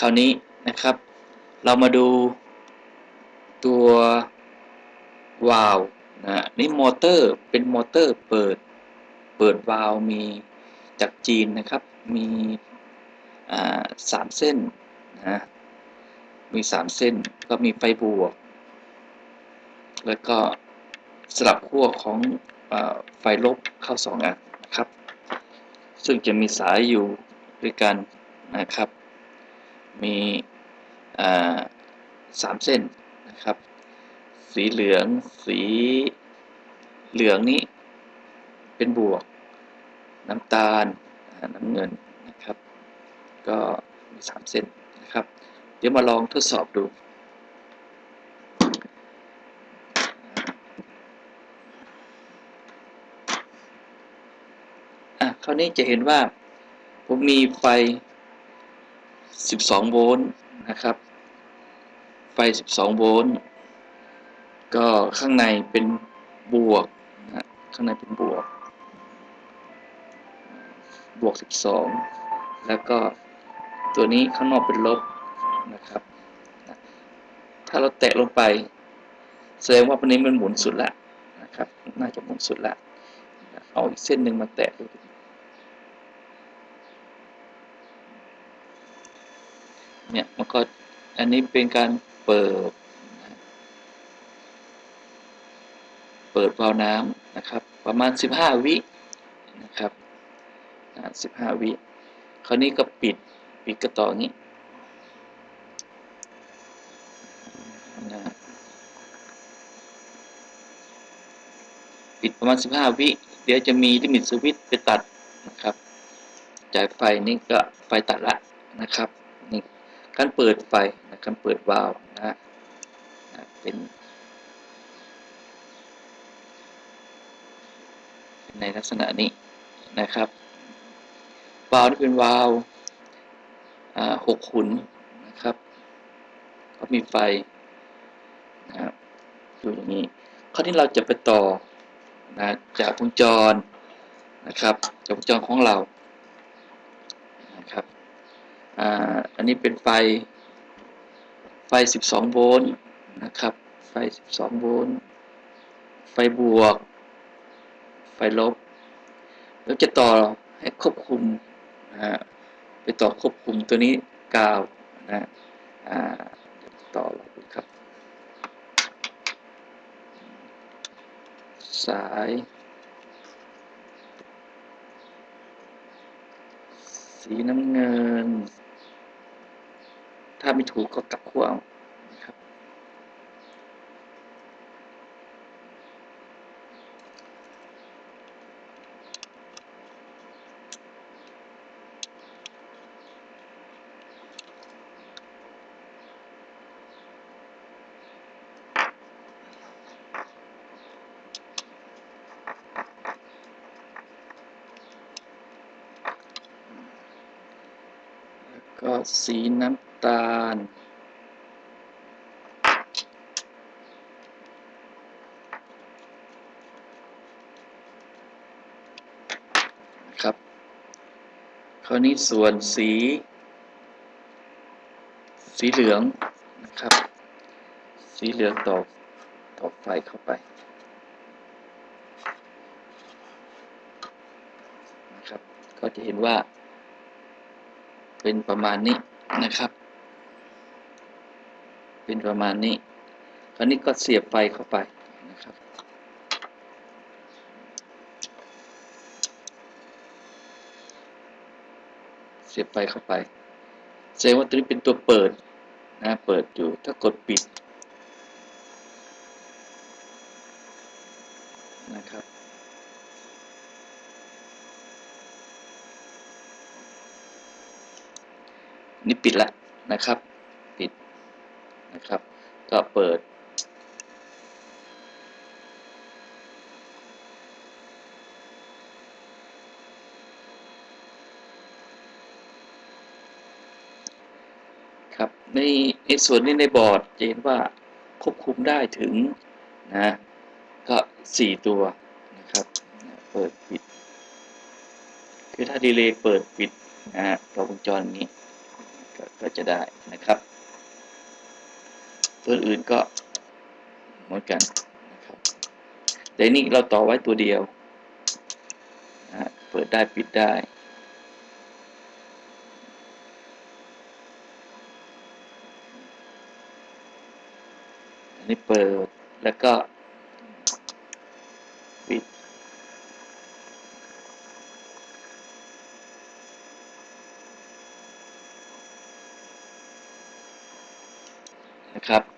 คราวนี้นะครับ เรามาดูตัววาล์วนะนี่มอเตอร์เป็นมอเตอร์เปิด เปิดวาล์วมีจากจีนนะครับ มีสามเส้นนะมีสามเส้นก็มีไฟบวก แล้วก็สลับขั้วของอไฟลบเข้าสองอันนะครับ ซึ่งจะมีสายอยู่ด้วยกันนะครับ มีสามเส้นนะครับ สีเหลือง สีเหลืองนี้เป็นบวก น้ำตาลน้ำเงินนะครับ ก็มีสามเส้นนะครับ เดี๋ยวมาลองทดสอบดูอะคราวนี้จะเห็นว่าผมมีไฟ 12 โวลต์นะครับ ไฟ 12 โวลต์ ก็ข้างในเป็นบวกนะข้างในเป็นบวก บวก 12 แล้วก็ตัวนี้ข้างนอกเป็นลบนะครับ ถ้าเราแตะลงไป แสดงว่าวันนี้มันหมุนสุดล้วนะครับ น่าจะหมุนสุดล้วเอาอีกเส้นหนึ่งมาแตะดู เนี่ยมันก็อันนี้เป็นการเปิด เปิดวาล์วน้ำนะครับ ประมาณ 15 วินะครับ15 วิคราวนี้ก็ปิดปิดกระต่ออย่างนี้นะปิดประมาณ 15 วิ เดี๋ยวจะมีลิมิตสวิตไปตัดนะครับ จ่ายไฟนี่ก็ไฟตัดละนะครับนี่ การเปิดไฟนะการเปิดวาล์วนะฮะนะเป็นในลักษณะนี้นะครับวาล์วนี่เป็นวาล์วอ่าหกขุนนะครับ ก็มีไฟนะครับอยู่อย่างนี้คราวนี้เราจะไปต่อนะจากวงจรนะครับจากวงจรของเรานะครับ อันนี้เป็นไฟ ไฟ 12 โวลต์นะครับ ไฟ 12 โวลต์ ไฟบวก ไฟลบ แล้วจะต่อให้ควบคุมนะฮะไปต่อควบคุมตัวนี้กาวนะอ่าต่อลองดูครับ สายสีน้ำเงิน ถ้าไม่ถูกก็กลับขั้วเอานะครับแล้วก็สีน้ำ ตาล ครับ คราวนี้ส่วนสี สีเหลืองนะครับ สีเหลืองต่อต่อไฟเข้าไปนะครับ ก็จะเห็นว่า เป็นประมาณนี้นะครับ เป็นประมาณนี้ คราวนี้ก็เสียบไฟเข้าไปนะครับ เสียบไฟเข้าไปแสดงว่าตัวนี้เป็นตัวเปิดนะเปิดอยู่ ถ้ากดปิดนะครับนี่ปิดแล้วนะครับ นะครับ ก็เปิด ครับในในส่วนนี้ในบอร์ดจะเห็นว่าควบคุมได้ถึงนะก็สี่ตัวนะครับ เปิดปิด คือถ้าดีเลย์เปิดปิดนะฮะตัววงจรนี้ก็จะได้นะครับ ตัวอื่นก็เหมือนกันนะครับแต่นี่เราต่อไว้ตัวเดียวนะเปิดได้ปิดได้ อันนี้เปิดแล้วก็ปิดนะครับ